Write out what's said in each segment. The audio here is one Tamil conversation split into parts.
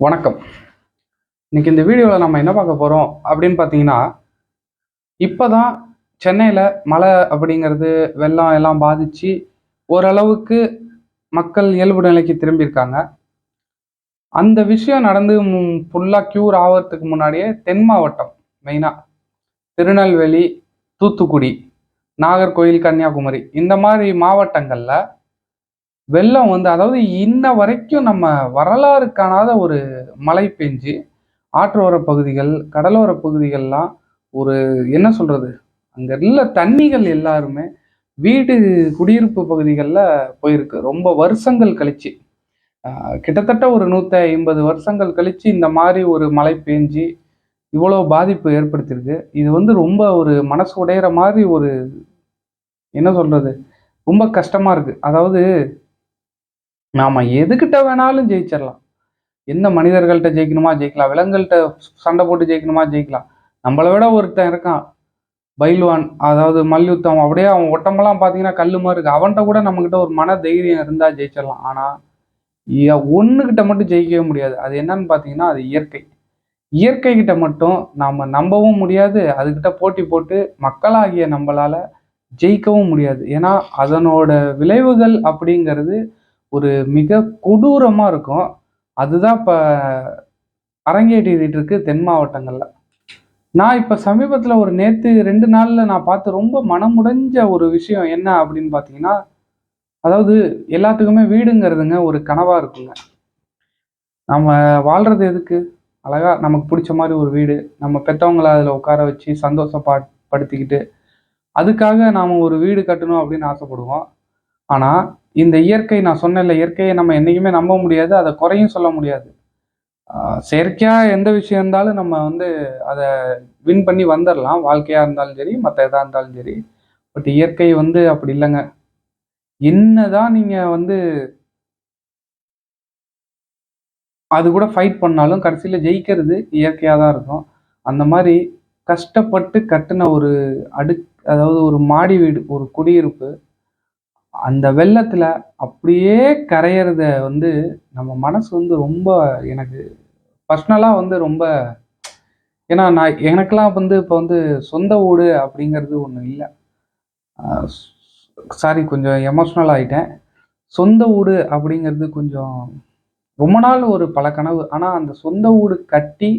வணக்கம். இன்னைக்கு இந்த வீடியோவில் நம்ம என்ன பார்க்க போகிறோம் அப்படின்னு பார்த்தீங்கன்னா இப்போ தான் சென்னையில் மழை அப்படிங்கிறது வெள்ளம் எல்லாம் பாதித்து ஓரளவுக்கு மக்கள் இயல்பு நிலைக்கு திரும்பியிருக்காங்க. அந்த விஷயம் நடந்து ஃபுல்லாக க்யூர் ஆகிறதுக்கு முன்னாடியே தென் மாவட்டம் மெயினாக திருநெல்வேலி தூத்துக்குடி நாகர்கோயில் கன்னியாகுமரி இந்த மாதிரி மாவட்டங்களில் வெள்ளம் வந்து அதாவது இன்ன வரைக்கும் நம்ம வரலாறு காணாத ஒரு மழை பெஞ்சு ஆற்றோர பகுதிகள் கடலோர பகுதிகள்லாம் ஒரு என்ன சொல்றது அங்க உள்ள தண்ணிகள் எல்லாருமே வீடு குடியிருப்பு பகுதிகளில் போயிருக்கு. ரொம்ப வருஷங்கள் கழிச்சு. கிட்டத்தட்ட ஒரு நூற்றி ஐம்பது வருஷங்கள் கழிச்சு இந்த மாதிரி ஒரு மழை பெஞ்சு இவ்வளோ பாதிப்பு ஏற்படுத்தியிருக்கு. இது வந்து ரொம்ப ஒரு மனசு உடையிற மாதிரி ஒரு என்ன சொல்றது ரொம்ப கஷ்டமா இருக்கு. அதாவது நாம் எதுக்கிட்ட வேணாலும் ஜெயிச்சிடலாம் எந்த மனிதர்கள்ட்ட ஜெயிக்கணுமா? ஜெயிக்கலாம். விலங்குகள்கிட்ட சண்டை போட்டு ஜெயிக்கணுமா? ஜெயிக்கலாம். நம்மளை விட ஒருத்தன் இருக்கான். பைல்வான் அதாவது மல்யுத்தம் அப்படியே அவன் ஒட்டமெல்லாம் பார்த்தீங்கன்னா கல் மாதிரி இருக்கு. அவன்கிட்ட கூட நம்மக்கிட்ட ஒரு மன தைரியம் இருந்தால் ஜெயிச்சிடலாம் ஆனால் ஒன்றுகிட்ட மட்டும் ஜெயிக்கவே முடியாது. அது என்னன்னு பார்த்தீங்கன்னா அது இயற்கை. இயற்கை கிட்ட மட்டும் நாம் நம்பவும் முடியாது. அதுக்கிட்ட போட்டி போட்டு மக்களாகிய நம்மளால் ஜெயிக்கவும் முடியாது. ஏன்னா அதனோட விளைவுகள் அப்படிங்கிறது ஒரு மிக கொடூரமாக இருக்கும். அதுதான் இப்போ அரங்கேற்றிட்டு இருக்கு தென் மாவட்டங்களில். நான் இப்போ சமீபத்தில் ஒரு நேற்று ரெண்டு நாளில் நான் பார்த்து ரொம்ப மனமுடைஞ்ச ஒரு விஷயம் என்ன அப்படின்னு பார்த்தீங்கன்னா அதாவது எல்லாத்துக்குமே வீடுங்கிறதுங்க ஒரு கனவாக இருக்குங்க. நம்ம வாழ்கிறது எதுக்கு? அழகாக நமக்கு பிடிச்ச மாதிரி ஒரு வீடு நம்ம பெற்றவங்கள அதில் உட்கார வச்சு சந்தோஷப்பா படுத்திக்கிட்டு அதுக்காக நாம் ஒரு வீடு கட்டணும் அப்படின்னு ஆசைப்படுவோம். ஆனால் இந்த இயற்கை நான் சொன்னேன்ல இயற்கையை நம்ம என்றைக்குமே நம்ப முடியாது அதை குறையும் சொல்ல முடியாது. செயற்கையாக எந்த விஷயம் இருந்தாலும் நம்ம வந்து அதை வின் பண்ணி வந்துடலாம் வாழ்க்கையாக இருந்தாலும் சரி மற்ற எதாக இருந்தாலும் சரி. பட் இயற்கை வந்து அப்படி இல்லைங்க. என்னதான் நீங்க வந்து அது கூட ஃபைட் பண்ணாலும் கடைசியில் ஜெயிக்கிறது இயற்கையாக தான் இருக்கும். அந்த மாதிரி கஷ்டப்பட்டு கட்டின ஒரு அடு அதாவது ஒரு மாடி வீடு ஒரு குடியிருப்பு அந்த வெள்ளத்தில் அப்படியே கரையிறத வந்து நம்ம மனசு வந்து ரொம்ப எனக்கு பர்சனலாக வந்து ரொம்ப ஏன்னா நான் எனக்கெல்லாம் வந்து இப்போ வந்து சொந்த வீடு அப்படிங்கிறது ஒன்று இல்லை. சாரி கொஞ்சம் எமோஷ்னல் ஆகிட்டேன் சொந்த வீடு அப்படிங்கிறது கொஞ்சம் ரொம்ப நாள் ஒரு பல கனவு. ஆனால் அந்த சொந்த வீடு கட்டி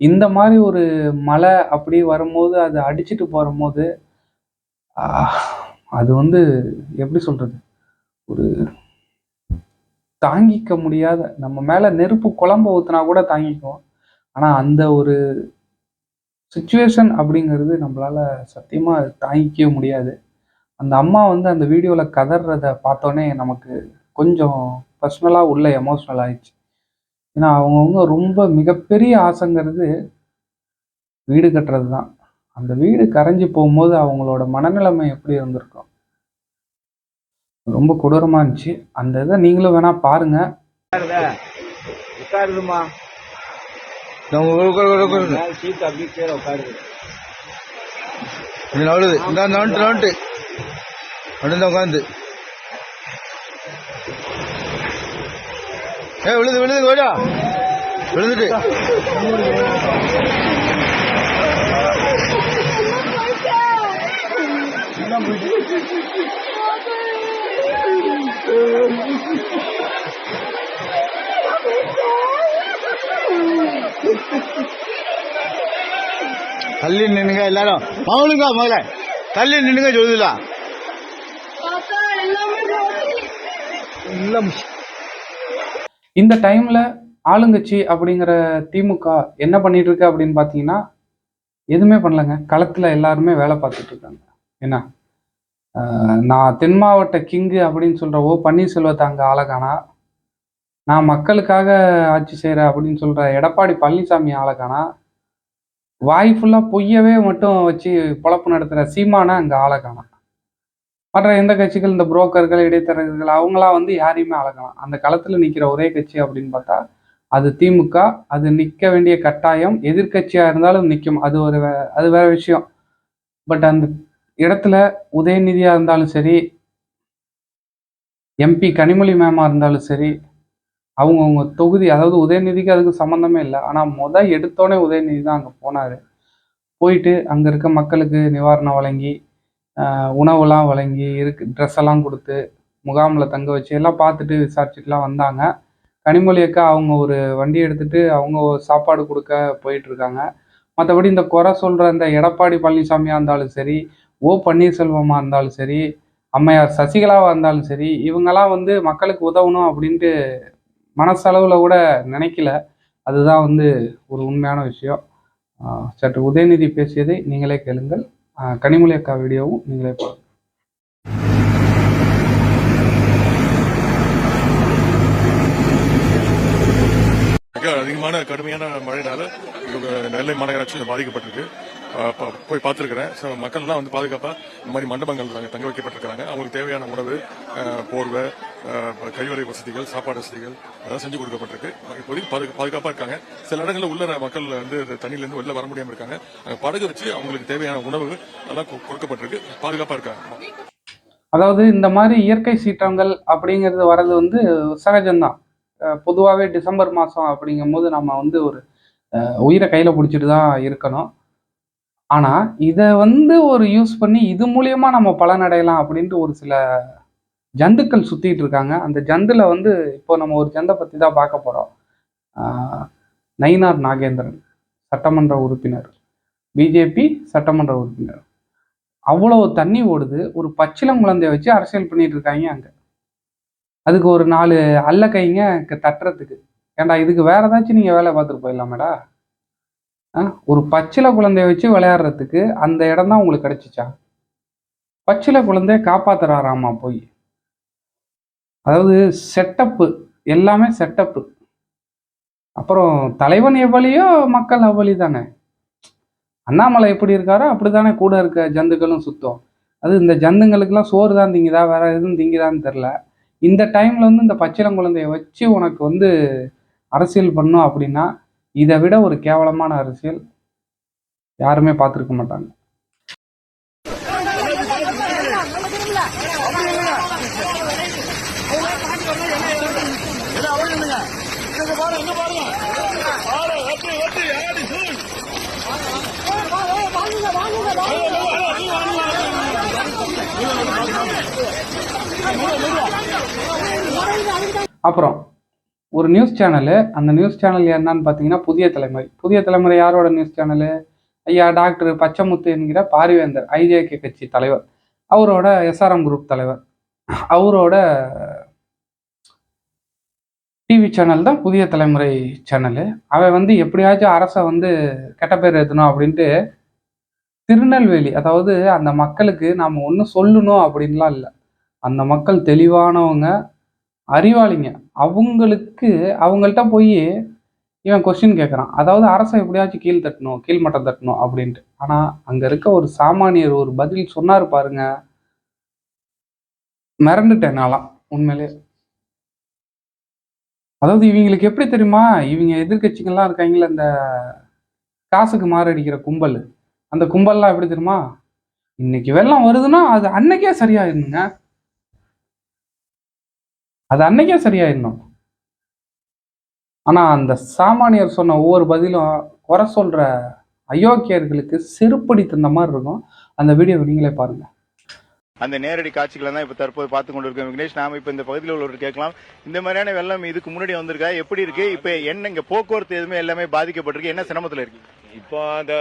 இந்த மாதிரி ஒரு மழை அப்படி வரும்போது அது அடிச்சுட்டு போகும்போது அது வந்து எப்படி சொல்கிறது ஒரு தாங்கிக்க முடியாத நம்ம மேலே நெருப்பு குழம்பு ஊற்றுனா கூட தாங்கிக்குவோம். ஆனால் அந்த ஒரு சுச்சுவேஷன் அப்படிங்கிறது நம்மளால சத்தியமாக தாங்கிக்கவே முடியாது. அந்த அம்மா வந்து அந்த வீடியோவில் கதறத பார்த்தோன்னே நமக்கு கொஞ்சம் பர்சனலாக உள்ள எமோஷ்னல் ஆயிடுச்சு. ஏன்னா அவங்கவுங்க ரொம்ப மிகப்பெரிய ஆசைங்கிறது வீடு கட்டுறது தான் அந்த வீடு கரைஞ்சு போகும்போது அவங்களோட மனநிலைமை எப்படி இருந்திருக்கும்? ரொம்ப கொடூரமா இருந்துச்சு. அந்த இதை நீங்களும் வேணா பாருங்க. உட்காருதுமா சீட் அப்படி கீழே உட்காருது. இந்த நோண்டு நோண்டு உட்காந்து. ஏ விழுது விழுது விழுந்துட்டு. தள்ளி நின்னுங்க எல்லாரும். அவனுக்கா முதல்ல. தள்ளி நின்னுங்க சொல்லுதுல இல்ல இந்த டைம்ல ஆளுங்கட்சி அப்படிங்கிற திமுக என்ன பண்ணிட்டு இருக்கு அப்படின்னு பார்த்தீங்கன்னா எதுவுமே பண்ணலங்க. களத்துல எல்லாருமே வேலை பார்த்துட்டு இருக்காங்க. என்ன? நான் தென் மாவட்ட கிங்கு அப்படின்னு சொல்கிற ஓ பன்னீர்செல்வத்தை அங்கே ஆளகானா? நான் மக்களுக்காக ஆட்சி செய்கிறேன் அப்படின்னு சொல்கிற எடப்பாடி பழனிசாமி ஆளகானா? வாய் ஃபுல்லாக பொய்யவே மட்டும் வச்சு பொழப்பு நடத்துகிற சீமானா அங்கே ஆளகானா? மற்ற எந்த கட்சிகள் இந்த புரோக்கர்கள் இடைத்தரகர்கள் அவங்களாம் வந்து யாரையுமே அழகலாம் அந்த களத்தில் நிற்கிற ஒரே கட்சி அப்படின்னு பார்த்தா அது திமுக. அது நிற்க வேண்டிய கட்டாயம் எதிர்கட்சியாக இருந்தாலும் நிற்கும் அது ஒரு வே- அது வேற விஷயம். பட் அந்த இடத்துல உதயநிதியாக இருந்தாலும் சரி எம்பி கனிமொழி மேமாக இருந்தாலும் சரி அவங்கவுங்க தொகுதி அதாவது உதயநிதிக்கு அதுக்கு சம்மந்தமே இல்லை. ஆனால் மொதல் எடுத்தோடனே உதயநிதி தான் அங்கே போனார். போயிட்டு அங்கே இருக்க மக்களுக்கு நிவாரணம் வழங்கி உணவுலாம் வழங்கி இருக்கு ட்ரெஸ் எல்லாம் கொடுத்து முகாமில் தங்க வச்சு எல்லாம் பார்த்துட்டு விசாரிச்சுட்டுலாம் வந்தாங்க. கனிமொழி அக்கா அவங்க ஒரு வண்டி எடுத்துட்டு அவங்க ஒரு சாப்பாடு கொடுக்க போயிட்டு இருக்காங்க. மற்றபடி இந்த குறை சொல்கிற இந்த எடப்பாடி பழனிசாமியாக இருந்தாலும் சரி ஓ பன்னீர்செல்வமாக இருந்தாலும் சரி அம்மையார் சசிகலாவாக இருந்தாலும் சரி இவங்கெல்லாம் வந்து மக்களுக்கு உதவணும் அப்படின்ட்டு மனசளவில் கூட நினைக்கல. அதுதான் வந்து ஒரு உண்மையான விஷயம். சற்று உதயநிதி பேசியதை நீங்களே கேளுங்கள். கனிமொழி அக்கா வீடியோவும் நீங்களே பாருங்கள். அதிகமான கடுமையான மழையினால நெல்லை மாநகராட்சி பாதிக்கப்பட்டிருக்கு. போய் பார்த்துருக்கிறேன். ஸோ மக்கள்லாம் வந்து பாதுகாப்பா இந்த மாதிரி மண்டபங்கள் தங்க வைக்கப்பட்டிருக்காங்க அவங்களுக்கு தேவையான உணவு போர்வை கழிவறை வசதிகள் சாப்பாடு வசதிகள் அதெல்லாம் செஞ்சு கொடுக்கப்பட்டிருக்கு. இப்போதைக்கு பாதுகா- பாதுகாப்பா இருக்காங்க. சில இடங்களில் உள்ள மக்கள் வந்து இந்த தண்ணியில இருந்து வெளில வர முடியாம இருக்காங்க. படகு வச்சு அவங்களுக்கு தேவையான உணவு அதெல்லாம் கொ- கொடுக்கப்பட்டிருக்கு. பாதுகாப்பா இருக்காங்க. அதாவது இந்த மாதிரி இயற்கை சீற்றங்கள் அப்படிங்கிறது வர்றது வந்து சகஜம்தான். பொதுவாகவே டிசம்பர் மாதம் அப்படிங்கும்போது நம்ம வந்து ஒரு உயிரை கையில் பிடிச்சிட்டு தான் இருக்கணும். ஆனால் இதை வந்து ஒரு யூஸ் பண்ணி இது மூலியமா நம்ம பலனடையலாம் அப்படின்ட்டு ஒரு சில ஜந்துக்கள் சுற்றிட்டு இருக்காங்க. அந்த ஜந்தில் வந்து இப்போ நம்ம ஒரு ஜந்தை பற்றி தான் பார்க்க போகிறோம் நயினார் நாகேந்திரன் சட்டமன்ற உறுப்பினர். பிஜேபி சட்டமன்ற உறுப்பினர். அவ்வளோ தண்ணி ஓடுது. ஒரு பச்சிலம் குழந்தைய வச்சு அரசியல் பண்ணிட்டு இருக்காங்க அங்கே. அதுக்கு ஒரு நாலு அல்ல கைங்க தட்டுறதுக்கு. ஏண்டா இதுக்கு வேற ஏதாச்சும் நீங்கள் வேலை பார்த்துட்டு போயிடலாமேடா? ஒரு பச்சில குழந்தைய வச்சு விளையாடுறதுக்கு அந்த இடம் தான் உங்களுக்கு கிடைச்சிச்சா? பச்சில குழந்தைய காப்பாத்துறாராமா போய். அதாவது செட்டப்பு எல்லாமே செட்டப்பு அப்புறம் தலைவன் எவ்வளியோ மக்கள் அவ்வளி தானே அண்ணாமலை எப்படி இருக்காரோ அப்படித்தானே கூட இருக்க ஜந்துக்களும் சுத்தம். அது இந்த ஜந்துங்களுக்கெல்லாம் சோறு தான் திங்குதா வேற எதுவும் திங்குதான்னு தெரில இந்த டைம்ல வந்து இந்த பச்சிளம் குழந்தைய வச்சு உனக்கு வந்து அரசியல் பண்ணும் அப்படின்னா இதை விட ஒரு கேவலமான அரசியல் யாருமே பார்த்துருக்க மாட்டாங்க. அப்புறம் ஒரு நியூஸ் சேனலு அந்த நியூஸ் சேனல் என்னன்னு பார்த்தீங்கன்னா புதிய தலைமுறை. புதிய தலைமுறை யாரோட நியூஸ் சேனலு ஐயா டாக்டர் பச்சமுத்து என்கிற பாரிவேந்தர் ஐஜேகே கட்சி தலைவர். அவரோட எஸ்ஆர்எம் குரூப் தலைவர். அவரோட டிவி சேனல் தான் புதிய தலைமுறை சேனலு அவன் வந்து எப்படியாச்சும் அரசை வந்து கெட்ட பேர் எழுதணும் அப்படின்ட்டு திருநெல்வேலி அதாவது அந்த மக்களுக்கு நாம் ஒன்று சொல்லணும் அப்படின்லாம் இல்லை. அந்த மக்கள் தெளிவானவங்க அறிவாளிங்க. அவங்களுக்கு அவங்கள்ட்ட போய் இவன் கொஸ்டின் கேட்குறான் அதாவது அரசை எப்படியாச்சும் கீழ் தட்டணும் கீழ்மட்டம் தட்டணும் அப்படின்ட்டு. ஆனால் அங்கே இருக்க ஒரு சாமானியர் ஒரு பதில் சொன்னார் பாருங்க. மிரண்டுட்டேன் நான்லாம் உண்மையிலே. அதாவது இவங்களுக்கு எப்படி தெரியுமா? இவங்க எதிர்க்கட்சிகள்லாம் இருக்காங்களே இந்த காசுக்கு மாரடிக்கிற கும்பல். அந்த கும்பல்லாம் எப்படி தெரியுமா? இன்னைக்கு வெள்ளம் வருதுன்னா அது அன்னைக்கே சரியாயிருந்துங்க அது அன்னைக்கே சரியாயிடணும். ஆனா அந்த சாமானியர் சொன்ன ஒவ்வொரு பதிலும் குறை சொல்ற அயோக்கியர்களுக்கு செருப்படி தந்த மாதிரி இருக்கும். அந்த வீடியோ நீங்களே பாருங்க. அந்த நேரடி காட்சிகளை தான் இப்ப தற்போது பார்த்து கொண்டிருக்கோம். விக்னேஷ் நாம இப்ப இந்த பகுதியில் உள்ளவர் கேட்கலாம். இந்த மாதிரியான வெள்ளம் இதுக்கு முன்னாடி வந்திருக்கா? எப்படி இருக்கு? இப்ப என்ன இங்க போக்குவரத்து எதுவுமே எல்லாமே பாதிக்கப்பட்டிருக்கு. என்ன சிரமத்துல இருக்கு? இப்போ அந்த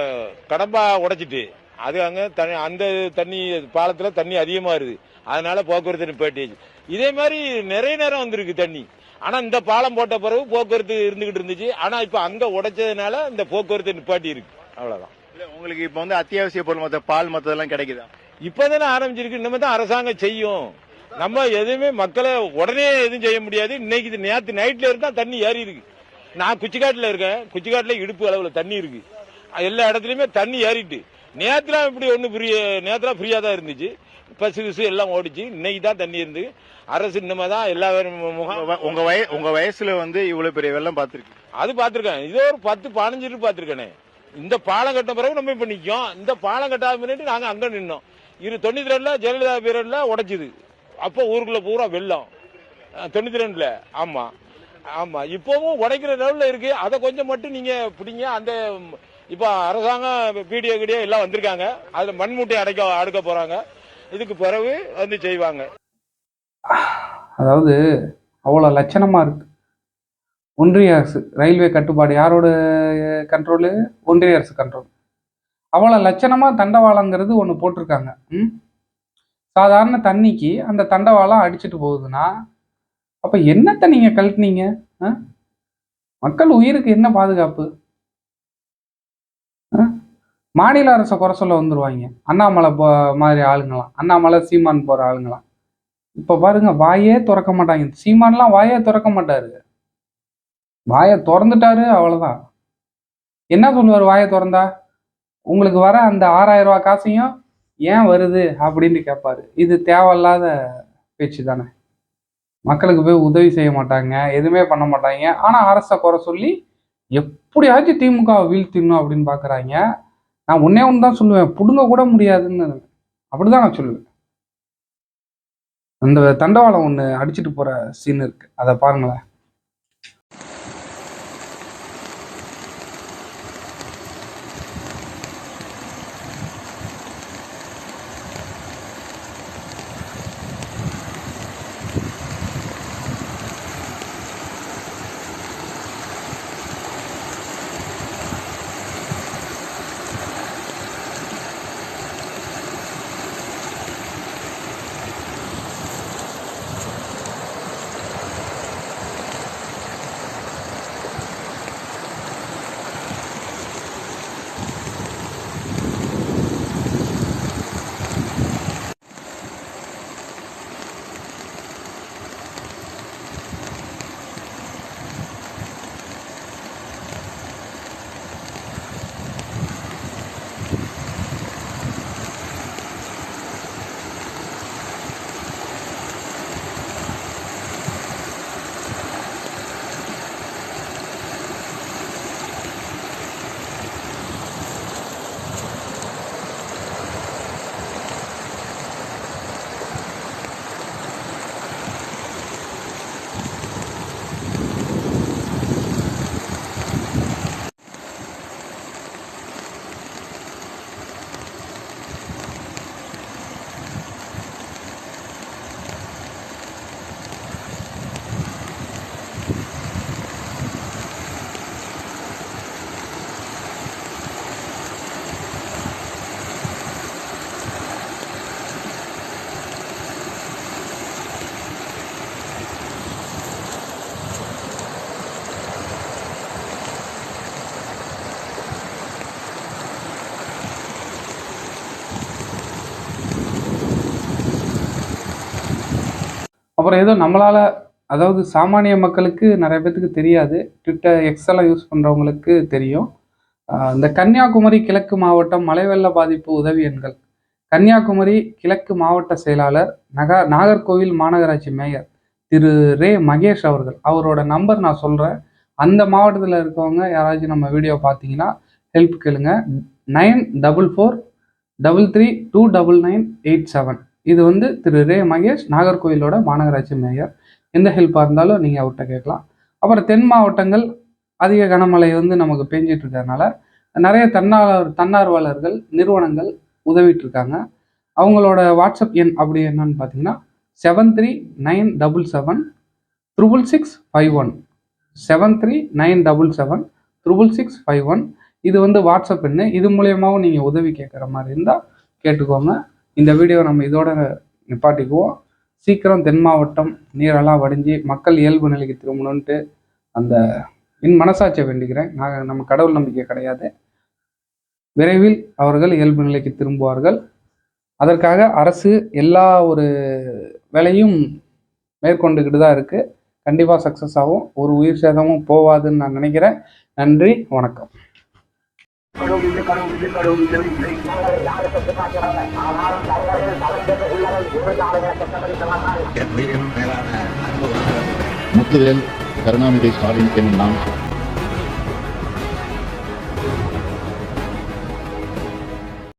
கடம்பா உடைச்சிட்டு அது அங்க தண்ணி அந்த தண்ணி பாலத்துல தண்ணி அதிகமா இருக்கு அதனால போக்குவரத்து நிப்பாட்டியாச்சு இதே மாதிரி நிறைய நேரம் வந்திருக்கு தண்ணி. ஆனா இந்த பாலம் போட்ட பிறகு போக்குவரத்து இருந்துகிட்டு இருந்துச்சு. ஆனா இப்ப அங்க உடைச்சதுனால இந்த போக்குவரத்து நிப்பாட்டி இருக்கு அவ்வளவுதான் உங்களுக்கு இப்ப வந்து அத்தியாவசிய பொருள் மத்த பால் மத்ததெல்லாம் கிடைக்குதா? இப்பதானே ஆரம்பிச்சிருக்கு. இனிமே தான் அரசாங்கம் செய்யும். நம்ம எதுவுமே மக்களை உடனே எதுவும் செய்ய முடியாது. இன்னைக்கு நேத்து நைட்ல இருந்தா தண்ணி ஏறி இருக்கு. நான் குச்சிக்காட்டுல இருக்கேன். குச்சிக்காட்டுல இடுப்பு அளவுல தண்ணி இருக்கு. எல்லா இடத்துலயுமே தண்ணி ஏறிட்டு. நேத்துலாம் இப்படி ஒண்ணு ஃப்ரீ நேத்துலாம் ஃப்ரீயா தான் இருந்துச்சு. பஸ் கிசு எல்லாம் ஓடிச்சு. இன்னைக்கு தான் தண்ணி இருந்து. அரசு இன்னமே தான் எல்லா உங்க முகாம் உங்க வய உங்க வயசுல வந்து இவ்வளவு பெரிய வெள்ளம் பார்த்திருக்கு. அது பாத்திருக்கேன் இதே ஒரு பத்து பதினஞ்சு இருக்கு பாத்திருக்கேனே இந்த பாலம் கட்ட பிறகு நம்ம இப்ப நிக்கோம். இந்த பாலம் கட்டாத முன்னாடி நாங்க அங்க நின்னோம். இரு தொண்ணூத்தி ரெண்டுல ஜெயலலிதா பீரியட்ல உடைச்சுது. அப்போ ஊருக்குள்ள பூரா வெள்ளம். தொண்ணூத்தி ரெண்டுல. ஆமா. ஆமா. இப்பவும் உடைக்கிற லெவல்ல இருக்கு. அதை கொஞ்சம் மட்டும் நீங்க பிடிங்க. அந்த இப்ப அரசாங்கம் பீடியோ கீடியோ எல்லாம் வந்திருக்காங்க. அதுல மண்மூட்டை அடைக்க அடுக்க போறாங்க. இதுக்கு பிறகு வந்து செய்வாங்க. அதாவது அவ்வளோ லட்சணமாக இருக்கு. ஒன்றிய அரசு ரயில்வே கட்டுப்பாடு யாரோட கண்ட்ரோலு ஒன்றிய அரசு கண்ட்ரோல் அவ்வளோ லட்சணமாக தண்டவாளங்கிறது ஒன்று போட்டிருக்காங்க. ம்? சாதாரண தண்ணிக்கு அந்த தண்டவாளம் அடிச்சுட்டு போகுதுன்னா அப்போ என்னத்தை நீங்கள் கழட்டினீங்க? ஆ? மக்கள் உயிருக்கு என்ன பாதுகாப்பு? மாநில அரசை குறை சொல்ல வந்துருவாங்க. அண்ணாமலை போ மாதிரி ஆளுங்களாம் அண்ணாமலை சீமான் போகிற ஆளுங்களாம் இப்போ பாருங்க வாயே திறக்க மாட்டாங்க. சீமான்லாம் வாயே திறக்க மாட்டாரு. வாயை திறந்துட்டாரு அவ்வளோதான் என்ன சொல்லுவார் வாயை திறந்தா? உங்களுக்கு வர அந்த ஆறாயிரம் ரூபாய் காசையும் ஏன் வருது? அப்படின்னு கேட்பாரு. இது தேவையில்லாத பேச்சு தானே. மக்களுக்கு போய் உதவி செய்ய மாட்டாங்க எதுவுமே பண்ண மாட்டாங்க. ஆனால் அரசை குறை சொல்லி எப்படியாச்சும் திமுக வீழ்த்திடணும் அப்படின்னு பார்க்குறாங்க நான் ஒன்னே ஒன்று தான் சொல்லுவேன். பிடுங்க கூட முடியாதுன்னு அப்படிதான் நான் சொல்லுவேன். அந்த தண்டவாளம் ஒன்று அடிச்சிட்டு போகிற சீன் இருக்கு. அதை பாருங்களேன். அப்புறம் ஏதோ நம்மளால் அதாவது சாமானிய மக்களுக்கு நிறைய பேத்துக்கு தெரியாது. ட்விட்டர் எக்ஸெல்லாம் யூஸ் பண்ணுறவங்களுக்கு தெரியும். இந்த கன்னியாகுமரி கிழக்கு மாவட்டம் மலைவெள்ள பாதிப்பு உதவி எண்கள். கன்னியாகுமரி கிழக்கு மாவட்ட செயலாளர் நகா நாகர்கோவில் மாநகராட்சி மேயர் திரு. ரே. மகேஷ் அவர்கள். அவரோட நம்பர் நான் சொல்கிறேன் அந்த மாவட்டத்தில் இருக்கவங்க யாராச்சும் நம்ம வீடியோ பார்த்தீங்கன்னா ஹெல்ப் கேளுங்க. Nine double four double three two double nine eight seven. இது வந்து திரு ரே மகேஷ் நாகர்கோயிலோட மாநகராட்சி மேயர். எந்த ஹெல்ப்பாக இருந்தாலும் நீங்கள் அவர்கிட்ட கேட்கலாம். அப்புறம் தென் மாவட்டங்கள் அதிக கனமழை வந்து நமக்கு பெஞ்சிட்டு இருக்கிறதுனால நிறைய தன்னார் தன்னார்வலர்கள் நிறுவனங்கள் உதவிட்டு இருக்காங்க. அவங்களோட வாட்ஸ்அப் எண் அப்படி என்னன்னு பார்த்தீங்கன்னா seven three nine double seven triple six five one seven three nine double seven triple six five one இது வந்து வாட்ஸ்அப் எண்ணு. இது மூலியமாகவும் நீங்கள் உதவி கேட்குற மாதிரி இருந்தால் கேட்டுக்கோங்க. இந்த வீடியோ நம்ம இதோட நிப்பாட்டிக்குவோம். சீக்கிரம் தென் மாவட்டம் நீரெல்லாம் வடிஞ்சு மக்கள் இயல்பு நிலைக்கு திரும்பணுன்ட்டு அந்த என் மனசாட்சியை வேண்டிக்கிறேன். நாங்கள் நம்ம கடவுள் நம்பிக்கை கிடையாது. விரைவில் அவர்கள் இயல்பு நிலைக்கு திரும்புவார்கள். அதற்காக அரசு எல்லா ஒரு வேலையும் மேற்கொண்டுக்கிட்டு தான் இருக்குது கண்டிப்பாக சக்ஸஸ் ஆகும். ஒரு உயிர் சேதமும் போவாதுன்னு நான் நினைக்கிறேன். நன்றி வணக்கம். என் உயிரினும் மேலான முத்துவேல் கருணாநிதி ஸ்டாலின் என்னும் நான்